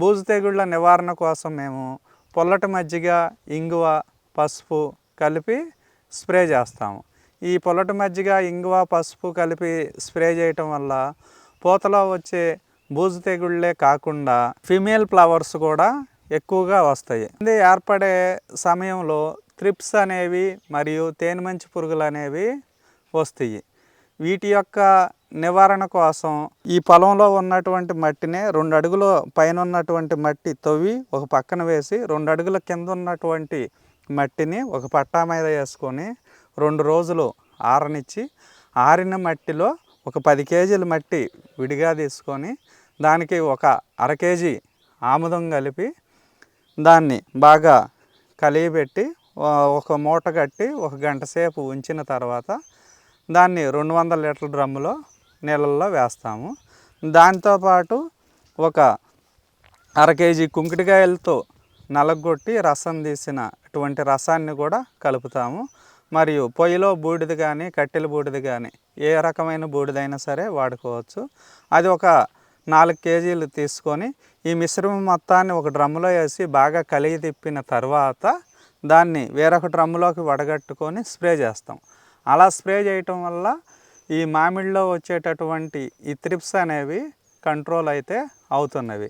బూజు తెగుళ్ళ నివారణ కోసం మేము పొల్లటి మజ్జిగ ఇంగువ పసుపు కలిపి స్ప్రే చేస్తాము. ఈ పొల్లటి మజ్జిగ ఇంగువ పసుపు కలిపి స్ప్రే చేయటం వల్ల పూతలో వచ్చే బూజు తెగుళ్ళే కాకుండా ఫిమేల్ ఫ్లవర్స్ కూడా ఎక్కువగా వస్తాయి. ఇది ఏర్పడే సమయంలో త్రిప్స్ అనేవి మరియు తేనెమంచి పురుగులు అనేవి వస్తాయి. వీటి యొక్క నివారణ కోసం ఈ పొలంలో ఉన్నటువంటి మట్టిని రెండు అడుగుల పైన ఉన్నటువంటి మట్టి తవ్వి ఒక పక్కన వేసి రెండు అడుగుల కింద ఉన్నటువంటి మట్టిని ఒక పట్టా మీద వేసుకొని రెండు రోజులు ఆరనిచ్చి ఆరిన మట్టిలో ఒక పది కేజీల మట్టి విడిగా తీసుకొని దానికి ఒక అర కేజీ ఆముదం కలిపి దాన్ని బాగా కలియబెట్టి ఒక మూట కట్టి ఒక గంట సేపు ఉంచిన తర్వాత దాన్ని రెండు వందల లీటర్ల డ్రమ్ములో నీళ్ళల్లో వేస్తాము. దాంతోపాటు ఒక అర కేజీ కుంకుటికాయలతో నలగొట్టి రసం తీసిన అటువంటి రసాన్ని కూడా కలుపుతాము. మరియు పొయ్యిలో బూడిద కానీ కట్టెల బూడిది కానీ ఏ రకమైన బూడిదైనా సరే వాడుకోవచ్చు. అది ఒక నాలుగు కేజీలు తీసుకొని ఈ మిశ్రమం మొత్తాన్ని ఒక డ్రమ్ములో వేసి బాగా కలిగి తిప్పిన తర్వాత దాన్ని వేరొక డ్రమ్ములోకి వడగట్టుకొని స్ప్రే చేస్తాం. అలా స్ప్రే చేయటం వల్ల ఈ మామిడిలో వచ్చేటటువంటి ఈ త్రిప్స్ అనేవి కంట్రోల్ అయితే అవుతున్నవి.